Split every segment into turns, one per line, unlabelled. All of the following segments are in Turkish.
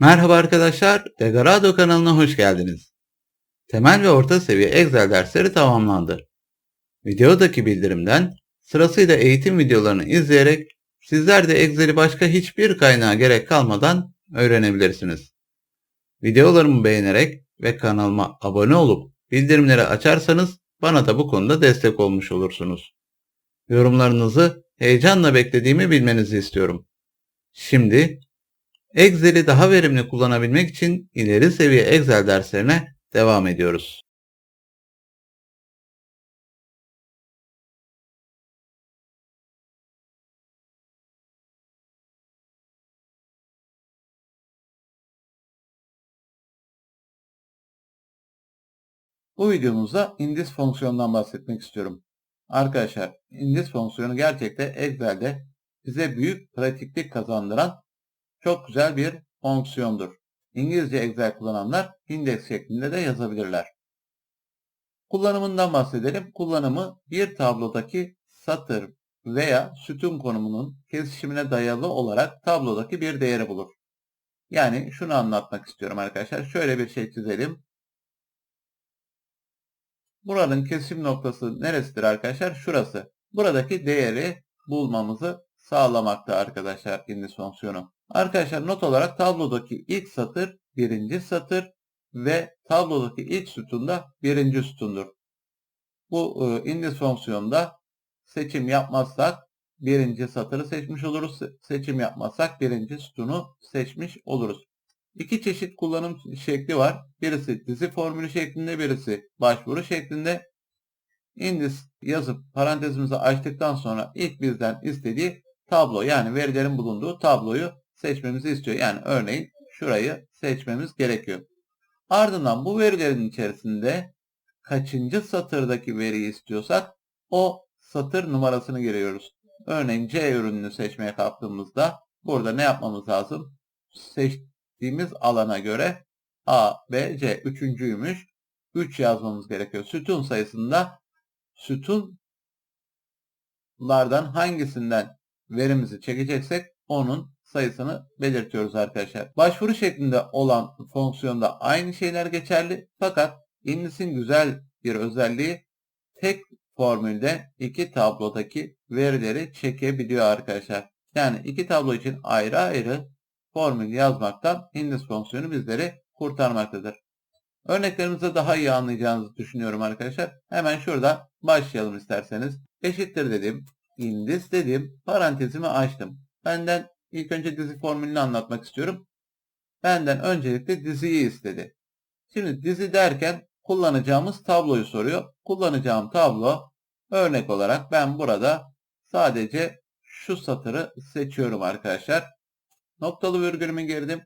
Merhaba arkadaşlar, Degarado kanalına hoş geldiniz. Temel ve orta seviye Excel dersleri tamamlandı. Videodaki bildirimden sırasıyla eğitim videolarını izleyerek sizler de Excel'i başka hiçbir kaynağa gerek kalmadan öğrenebilirsiniz. Videolarımı beğenerek ve kanalıma abone olup bildirimleri açarsanız bana da bu konuda destek olmuş olursunuz. Yorumlarınızı heyecanla beklediğimi bilmenizi istiyorum. Şimdi Excel'i daha verimli kullanabilmek için ileri seviye Excel derslerine devam ediyoruz. Bu videomuzda indis fonksiyonundan bahsetmek istiyorum. Arkadaşlar indis fonksiyonu gerçekten Excel'de bize büyük pratiklik kazandıran çok güzel bir fonksiyondur. İngilizce Excel kullananlar index şeklinde de yazabilirler. Kullanımından bahsedelim. Kullanımı bir tablodaki satır veya sütun konumunun kesişimine dayalı olarak tablodaki bir değeri bulur. Yani şunu anlatmak istiyorum arkadaşlar. Şöyle bir şey çizelim. Buranın kesişim noktası neresidir arkadaşlar? Şurası. Buradaki değeri bulmamızı sağlamakta arkadaşlar indis fonksiyonu. Arkadaşlar not olarak tablodaki ilk satır birinci satır ve tablodaki ilk sütunda birinci sütundur. Bu e, indis fonksiyonunda seçim yapmazsak birinci satırı seçmiş oluruz. Seçim yapmazsak birinci sütunu seçmiş oluruz. İki çeşit kullanım şekli var. Birisi dizi formülü şeklinde, birisi başvuru şeklinde. Indis yazıp parantezimizi açtıktan sonra ilk bizden istediği tablo yani verilerin bulunduğu tabloyu seçmemizi istiyor. Yani örneğin şurayı seçmemiz gerekiyor. Ardından bu verilerin içerisinde kaçıncı satırdaki veriyi istiyorsak o satır numarasını giriyoruz. Örneğin C ürününü seçmeye kalktığımızda burada ne yapmamız lazım? Seçtiğimiz alana göre A, B, C üçüncüymüş. 3 yazmamız gerekiyor. Sütun sayısında sütunlardan hangisinden verimizi çekeceksek onun sayısını belirtiyoruz arkadaşlar. Başvuru şeklinde olan fonksiyonda aynı şeyler geçerli fakat indis'in güzel bir özelliği tek formülde iki tablodaki verileri çekebiliyor arkadaşlar. Yani iki tablo için ayrı ayrı formül yazmaktan indis fonksiyonu bizleri kurtarmaktadır. Örneklerimizde daha iyi anlayacağınızı düşünüyorum arkadaşlar. Hemen şurada başlayalım isterseniz. Eşittir dedim. Indis dedim. Parantezimi açtım. Benden İlk önce dizi formülünü anlatmak istiyorum. Benden öncelikle diziyi istedi. Şimdi dizi derken kullanacağımız tabloyu soruyor. Kullanacağım tablo örnek olarak ben burada sadece şu satırı seçiyorum arkadaşlar. Noktalı virgülümü girdim.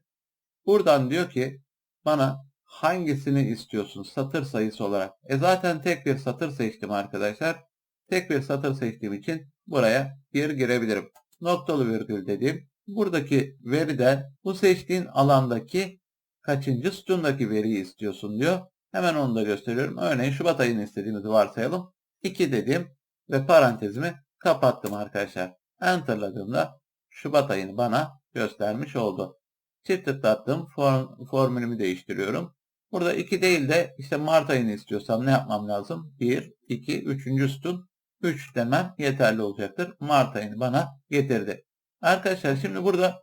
Buradan diyor ki bana hangisini istiyorsun satır sayısı olarak. E zaten tek bir satır seçtim arkadaşlar. Tek bir satır seçtiğim için buraya bir girebilirim. Noktalı virgül dedim buradaki veriden bu seçtiğin alandaki kaçıncı sütundaki veriyi istiyorsun diyor. Hemen onu da gösteriyorum. Örneğin Şubat ayını istediğimizi varsayalım. 2 dedim ve parantezimi kapattım arkadaşlar. Enter'ladığımda Şubat ayını bana göstermiş oldu. Çift tıklattım. Form, formülümü değiştiriyorum. Burada 2 değil de işte Mart ayını istiyorsam ne yapmam lazım? 1, 2, 3. sütun 3 demem yeterli olacaktır. Mart ayını bana getirdi. Arkadaşlar şimdi burada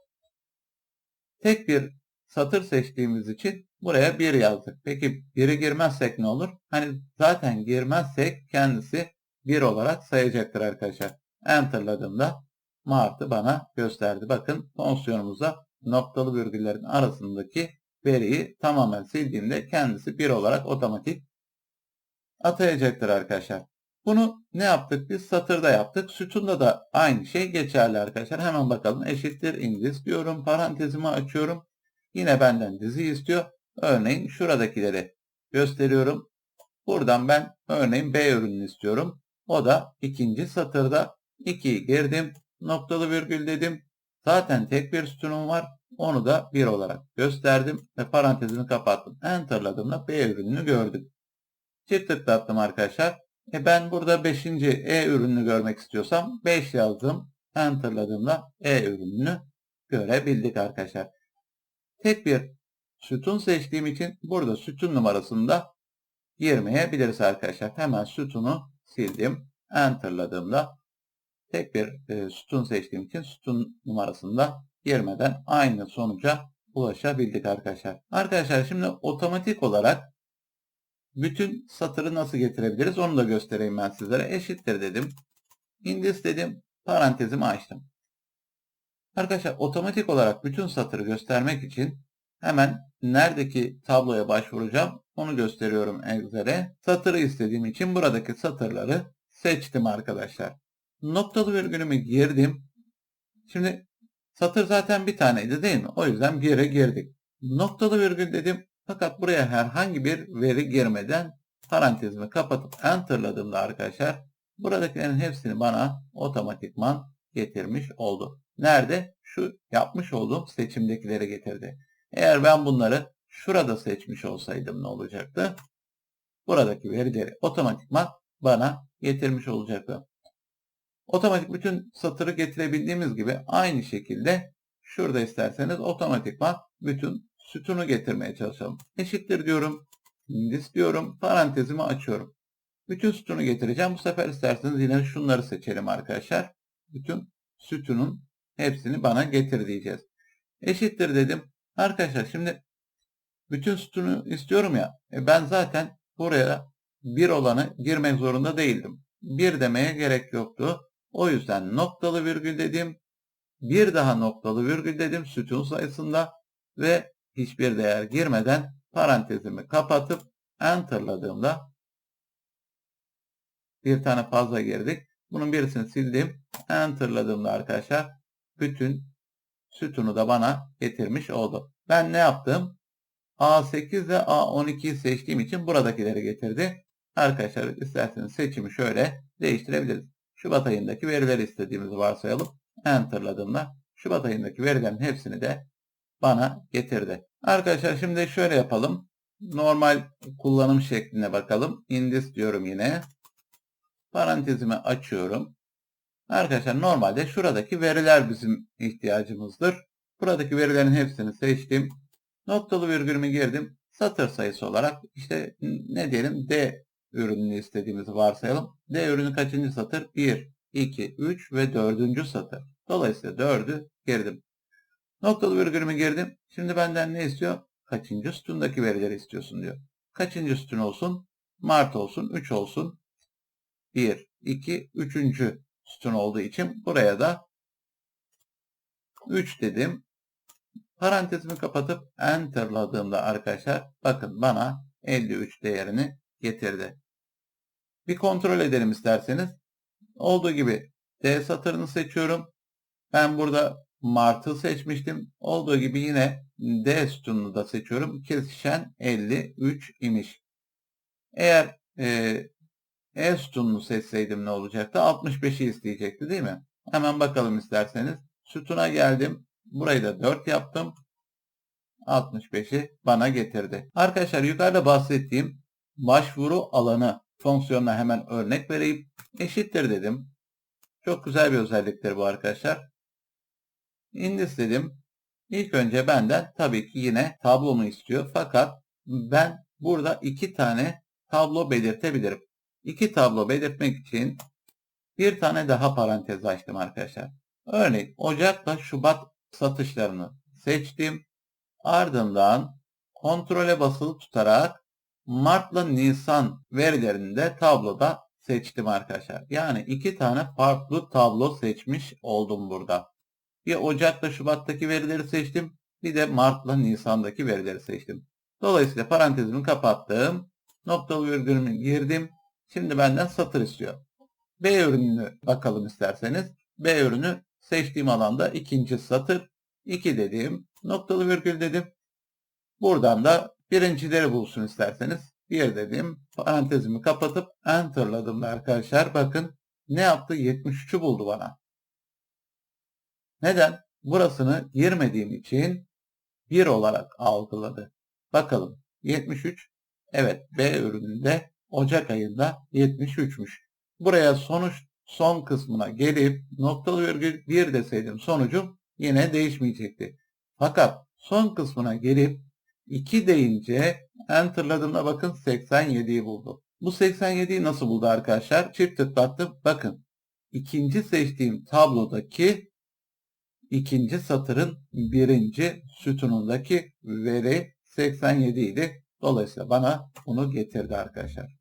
tek bir satır seçtiğimiz için buraya 1 yazdık. Peki 1'i girmezsek ne olur? Hani zaten girmezsek kendisi 1 olarak sayacaktır arkadaşlar. Enter'ladığımda Mart'ı bana gösterdi. Bakın fonksiyonumuza noktalı virgüllerin arasındaki veriyi tamamen sildiğimde kendisi 1 olarak otomatik atayacaktır arkadaşlar. Bunu ne yaptık biz? Satırda yaptık. Sütunda da aynı şey geçerli arkadaşlar. Hemen bakalım. Eşittir İngiliz diyorum. Parantezimi açıyorum. Yine benden dizi istiyor. Örneğin şuradakileri gösteriyorum. Buradan ben örneğin B ürününü istiyorum. O da ikinci satırda 2'yi girdim. Noktalı virgül dedim. Zaten tek bir sütunum var. Onu da 1 olarak gösterdim ve parantezimi kapattım. Enter'ladığımda B ürününü gördük. Çift tıklattım arkadaşlar. E ben burada 5. E ürününü görmek istiyorsam 5 yazdım. Enter'ladığımda E ürününü görebildik arkadaşlar. tek bir sütun seçtiğim için burada sütun numarasını da girmeyebiliriz arkadaşlar. Hemen sütunu sildim. Enter'ladığımda tek bir e, sütun seçtiğim için sütun numarasını da girmeden aynı sonuca ulaşabildik arkadaşlar. Arkadaşlar şimdi otomatik olarak bütün satırı nasıl getirebiliriz onu da göstereyim ben sizlere. Eşittir dedim. Indis dedim. Parantezimi açtım. Arkadaşlar otomatik olarak bütün satırı göstermek için hemen neredeki tabloya başvuracağım onu gösteriyorum Excel'e. Satırı istediğim için buradaki satırları seçtim arkadaşlar. Noktalı virgülümü girdim. Şimdi satır zaten bir taneydi değil mi? O yüzden yere girdik. Noktalı virgül dedim. Fakat buraya herhangi bir veri girmeden parantezimi kapatıp enterladığımda arkadaşlar buradakilerin hepsini bana otomatikman getirmiş oldu. Nerede? Şu yapmış olduğum seçimdekileri getirdi. Eğer ben bunları şurada seçmiş olsaydım ne olacaktı? Buradaki verileri otomatikman bana getirmiş olacaktı. Otomatik bütün satırı getirebildiğimiz gibi aynı şekilde şurada isterseniz otomatikman bütün sütunu getirmeye çalışalım. Eşittir diyorum. This diyorum. Parantezimi açıyorum. Bütün sütunu getireceğim. Bu sefer isterseniz yine şunları seçelim arkadaşlar. Bütün sütunun hepsini bana getir diyeceğiz. Eşittir dedim. Arkadaşlar şimdi bütün sütunu istiyorum ya. E ben zaten buraya bir olanı girmek zorunda değildim. Bir demeye gerek yoktu. O yüzden noktalı virgül dedim. Bir daha noktalı virgül dedim sütun sayısında ve hiçbir değer girmeden parantezimi kapatıp enterladığımda bir tane fazla girdik. Bunun birisini sildim. Enterladığımda arkadaşlar bütün sütunu da bana getirmiş oldu. Ben ne yaptım? A8 ve A12'yi seçtiğim için buradakileri getirdi. Arkadaşlar isterseniz seçimi şöyle değiştirebiliriz. Şubat ayındaki verileri istediğimizi varsayalım. Enter'ladığımda Şubat ayındaki verilerin hepsini de bana getirdi. Arkadaşlar şimdi şöyle yapalım. Normal kullanım şekline bakalım. Indis diyorum yine. Parantezimi açıyorum. Arkadaşlar normalde şuradaki veriler bizim ihtiyacımızdır. Buradaki verilerin hepsini seçtim. Noktalı virgülümü girdim. Satır sayısı olarak işte ne diyelim D ürününü istediğimizi varsayalım. D ürünü kaçıncı satır? 1, 2, 3 ve 4. satır. Dolayısıyla 4'ü girdim. Noktalı virgülümü girdim. Şimdi benden ne istiyor? Kaçıncı sütundaki verileri istiyorsun diyor. Kaçıncı sütun olsun? Mart olsun, 3 olsun. 1, 2, 3. sütun olduğu için buraya da 3 dedim. Parantezimi kapatıp enterladığımda arkadaşlar bakın bana 53 değerini getirdi. Bir kontrol edelim isterseniz. Olduğu gibi D satırını seçiyorum. Ben burada Mart'ı seçmiştim. Olduğu gibi yine D sütununu da seçiyorum. Kesişen 53 imiş. Eğer e, E sütununu seçseydim ne olacaktı? 65'i isteyecekti değil mi? Hemen bakalım isterseniz. Sütuna geldim. Burayı da 4 yaptım. 65'i bana getirdi. Arkadaşlar yukarıda bahsettiğim başvuru alanı fonksiyonuna hemen örnek vereyim. Eşittir dedim. Çok güzel bir özelliktir bu arkadaşlar. Indis dedim. İlk önce benden tabii ki yine tablomu istiyor. Fakat ben burada iki tane tablo belirtebilirim. İki tablo belirtmek için bir tane daha parantez açtım arkadaşlar. Örneğin Ocak'la Şubat satışlarını seçtim. Ardından kontrole basılı tutarak Mart'la Nisan verilerini de tabloda seçtim arkadaşlar. Yani iki tane farklı tablo seçmiş oldum burada. Bir Ocak'la Şubat'taki verileri seçtim. Bir de Mart'la Nisan'daki verileri seçtim. Dolayısıyla parantezimi kapattım. Noktalı virgülümü girdim. Şimdi benden satır istiyor. B ürününü bakalım isterseniz. B ürünü seçtiğim alanda ikinci satır. 2 dedim. Noktalı virgül dedim. Buradan da birincileri bulsun isterseniz. 1 dedim. Parantezimi kapatıp enterladım da arkadaşlar. Bakın ne yaptı? 73'ü buldu bana. Neden? Burasını girmediğim için 1 olarak algıladı. Bakalım 73. Evet B ürününde Ocak ayında 73'müş. Buraya sonuç son kısmına gelip noktalı virgül 1 deseydim sonucum yine değişmeyecekti. Fakat son kısmına gelip 2 deyince enterladığımda bakın 87'yi buldu. Bu 87'yi nasıl buldu arkadaşlar? Çift tıklattım. Bakın ikinci seçtiğim tablodaki ikinci satırın birinci sütunundaki veri 87 idi. Dolayısıyla bana bunu getirdi arkadaşlar.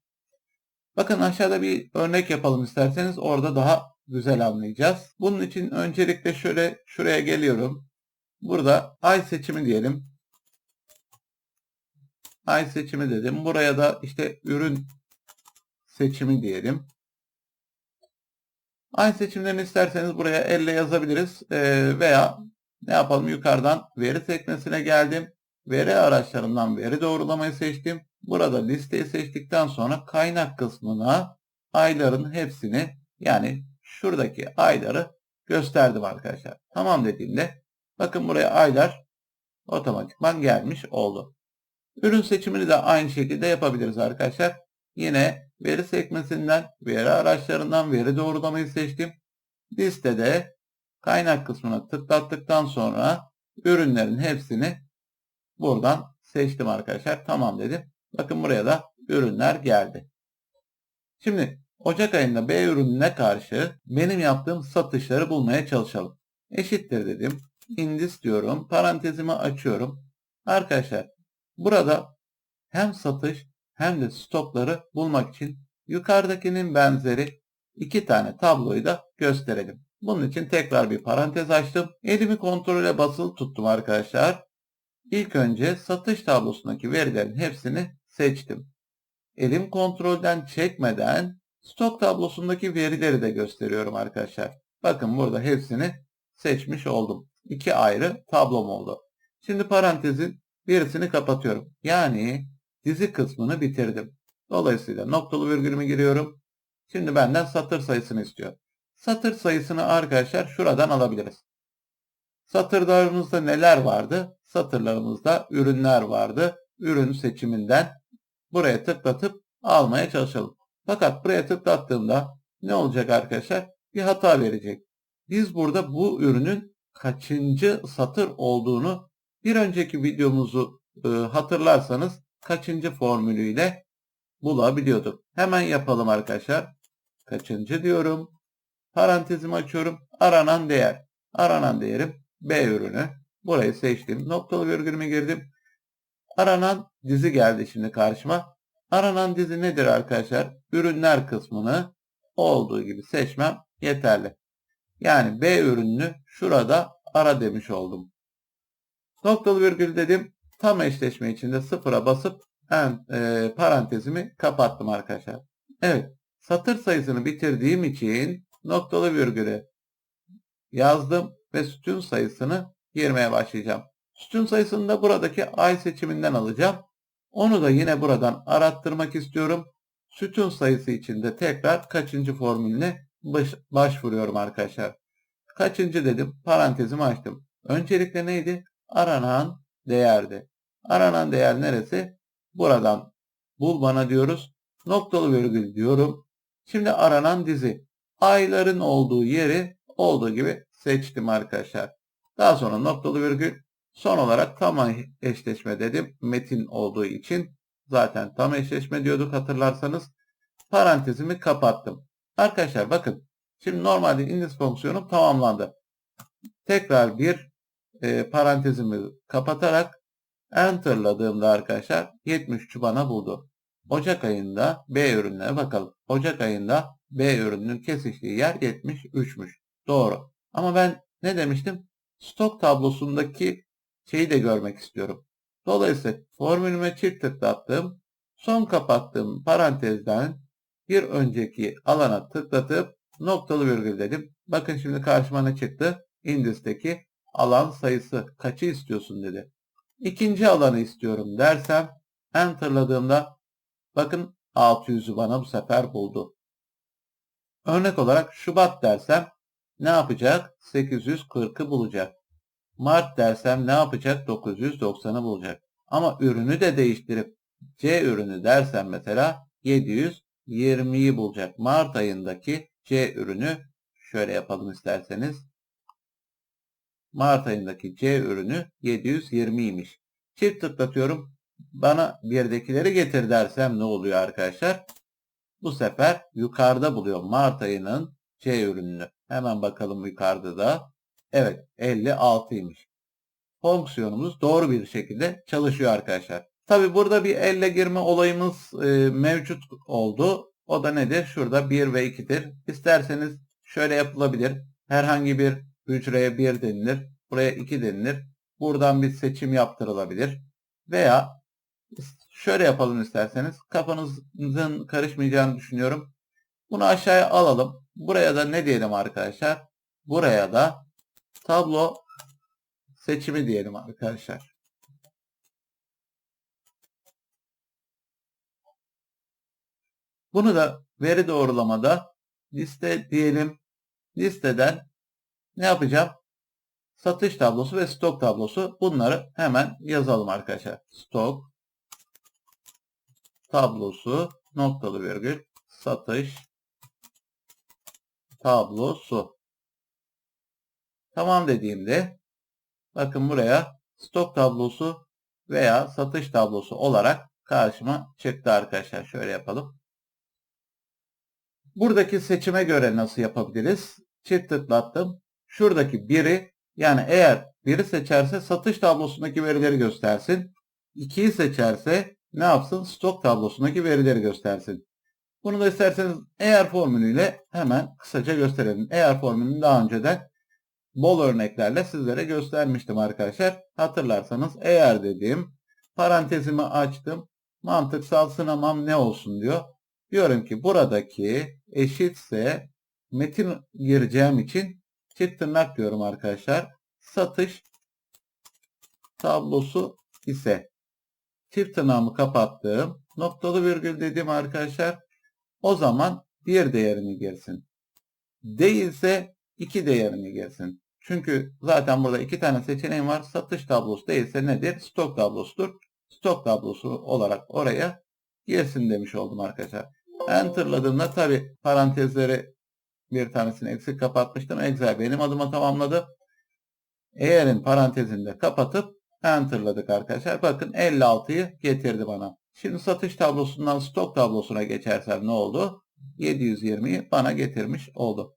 Bakın aşağıda bir örnek yapalım isterseniz. Orada daha güzel anlayacağız. Bunun için öncelikle şöyle şuraya geliyorum. Burada ay seçimi diyelim. Ay seçimi dedim. Buraya da işte ürün seçimi diyelim. Ay seçimlerini isterseniz buraya elle yazabiliriz. Ee, veya ne yapalım yukarıdan veri sekmesine geldim. Veri araçlarından veri doğrulamayı seçtim. Burada listeyi seçtikten sonra kaynak kısmına ayların hepsini yani şuradaki ayları gösterdim arkadaşlar. Tamam dediğimde bakın buraya aylar otomatikman gelmiş oldu. Ürün seçimini de aynı şekilde yapabiliriz arkadaşlar. Yine veri sekmesinden, veri araçlarından veri doğrulamayı seçtim. Listede kaynak kısmına tıklattıktan sonra ürünlerin hepsini buradan seçtim arkadaşlar. Tamam dedim. Bakın buraya da ürünler geldi. Şimdi Ocak ayında B ürününe karşı benim yaptığım satışları bulmaya çalışalım. Eşittir dedim. Indis diyorum. Parantezimi açıyorum. Arkadaşlar burada hem satış hem de stokları bulmak için yukarıdakinin benzeri iki tane tabloyu da gösterelim. Bunun için tekrar bir parantez açtım. Elimi kontrole basılı tuttum arkadaşlar. İlk önce satış tablosundaki verilerin hepsini seçtim. Elim kontrolden çekmeden stok tablosundaki verileri de gösteriyorum arkadaşlar. Bakın burada hepsini seçmiş oldum. İki ayrı tablom oldu. Şimdi parantezin birisini kapatıyorum. Yani dizi kısmını bitirdim. Dolayısıyla noktalı virgülümü giriyorum. Şimdi benden satır sayısını istiyor. Satır sayısını arkadaşlar şuradan alabiliriz. Satırlarımızda neler vardı? Satırlarımızda ürünler vardı. Ürün seçiminden buraya tıklatıp almaya çalışalım. Fakat buraya tıklattığımda ne olacak arkadaşlar? Bir hata verecek. Biz burada bu ürünün kaçıncı satır olduğunu bir önceki videomuzu e, hatırlarsanız kaçıncı formülüyle bulabiliyorduk. Hemen yapalım arkadaşlar. Kaçıncı diyorum. Parantezimi açıyorum. Aranan değer. Aranan değerim B ürünü. Burayı seçtim. Noktalı virgülümü girdim. Aranan dizi geldi şimdi karşıma. Aranan dizi nedir arkadaşlar? Ürünler kısmını olduğu gibi seçmem yeterli. Yani B ürününü şurada ara demiş oldum. Noktalı virgül dedim. Tam eşleşme içinde sıfıra basıp en, e, parantezimi kapattım arkadaşlar. Evet. Satır sayısını bitirdiğim için noktalı virgülü yazdım ve sütun sayısını girmeye başlayacağım. Sütun sayısını da buradaki ay seçiminden alacağım. Onu da yine buradan arattırmak istiyorum. Sütun sayısı için de tekrar kaçıncı formülüne baş, başvuruyorum arkadaşlar. Kaçıncı dedim parantezimi açtım. Öncelikle neydi? Aranan değerdi. Aranan değer neresi? Buradan bul bana diyoruz. Noktalı virgül diyorum. Şimdi aranan dizi. Ayların olduğu yeri olduğu gibi seçtim arkadaşlar. Daha sonra noktalı virgül. Son olarak tam eşleşme dedim. Metin olduğu için zaten tam eşleşme diyorduk hatırlarsanız. Parantezimi kapattım. Arkadaşlar bakın. Şimdi normalde index fonksiyonum tamamlandı. Tekrar bir e, parantezimi kapatarak enterladığımda arkadaşlar 73'ü bana buldu. Ocak ayında B ürününe bakalım. Ocak ayında B ürününün kesiştiği yer 73'müş. Doğru. Ama ben ne demiştim? Stok tablosundaki şeyi de görmek istiyorum. Dolayısıyla formülüme çift tıklattım. Son kapattığım parantezden bir önceki alana tıklatıp noktalı virgül dedim. Bakın şimdi karşıma ne çıktı? Indis'teki alan sayısı kaçı istiyorsun dedi. İkinci alanı istiyorum dersem enterladığımda bakın 600'ü bana bu sefer buldu. Örnek olarak Şubat dersem ne yapacak? 840'ı bulacak. Mart dersem ne yapacak? 990'ı bulacak. Ama ürünü de değiştirip C ürünü dersem mesela 720'yi bulacak. Mart ayındaki C ürünü şöyle yapalım isterseniz. Mart ayındaki C ürünü 720'ymiş. Çift tıklatıyorum. Bana birdekileri getir dersem ne oluyor arkadaşlar? Bu sefer yukarıda buluyor Mart ayının C ürününü. Hemen bakalım yukarıda da. Evet 56'ymış. Fonksiyonumuz doğru bir şekilde çalışıyor arkadaşlar. Tabi burada bir elle girme olayımız e, mevcut oldu. O da nedir? Şurada 1 ve 2'dir. İsterseniz şöyle yapılabilir. Herhangi bir hücreye 1 denilir. Buraya 2 denilir. Buradan bir seçim yaptırılabilir. Veya şöyle yapalım isterseniz. Kafanızın karışmayacağını düşünüyorum. Bunu aşağıya alalım. Buraya da ne diyelim arkadaşlar? Buraya da tablo seçimi diyelim arkadaşlar. Bunu da veri doğrulamada liste diyelim. Listeden ne yapacağım? Satış tablosu ve stok tablosu. Bunları hemen yazalım arkadaşlar. Stok tablosu noktalı virgül satış tablosu. Tamam dediğimde bakın buraya stok tablosu veya satış tablosu olarak karşıma çıktı arkadaşlar. Şöyle yapalım. Buradaki seçime göre nasıl yapabiliriz? Çift tıklattım. Şuradaki biri yani eğer biri seçerse satış tablosundaki verileri göstersin. 2'yi seçerse ne yapsın? Stok tablosundaki verileri göstersin. Bunu da isterseniz eğer formülüyle hemen kısaca gösterelim. Eğer formülünü daha önceden bol örneklerle sizlere göstermiştim arkadaşlar. Hatırlarsanız eğer dediğim parantezimi açtım. Mantıksal sınamam ne olsun diyor. Diyorum ki buradaki eşitse metin gireceğim için çift tırnak diyorum arkadaşlar. Satış tablosu ise çift tırnağımı kapattım. Noktalı virgül dedim arkadaşlar. O zaman bir değerini girsin. Değilse iki değerini girsin. Çünkü zaten burada iki tane seçeneğim var. Satış tablosu değilse nedir? Stok tablosudur. Stok tablosu olarak oraya girsin demiş oldum arkadaşlar. Enter'ladığımda tabi parantezleri bir tanesini eksik kapatmıştım. Excel benim adıma tamamladı. Eğer'in parantezini de kapatıp Enter'ladık arkadaşlar. Bakın 56'yı getirdi bana. Şimdi satış tablosundan stok tablosuna geçersem ne oldu? 720'yi bana getirmiş oldu.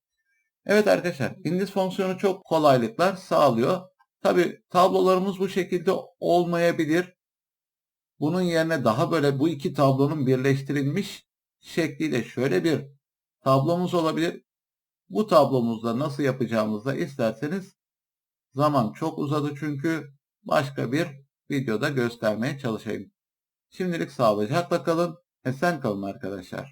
Evet arkadaşlar indiz fonksiyonu çok kolaylıklar sağlıyor. Tabi tablolarımız bu şekilde olmayabilir. Bunun yerine daha böyle bu iki tablonun birleştirilmiş şekliyle şöyle bir tablomuz olabilir. Bu tablomuzda nasıl yapacağımızda isterseniz zaman çok uzadı çünkü başka bir videoda göstermeye çalışayım. Şimdilik sağlıcakla kalın. Esen kalın arkadaşlar.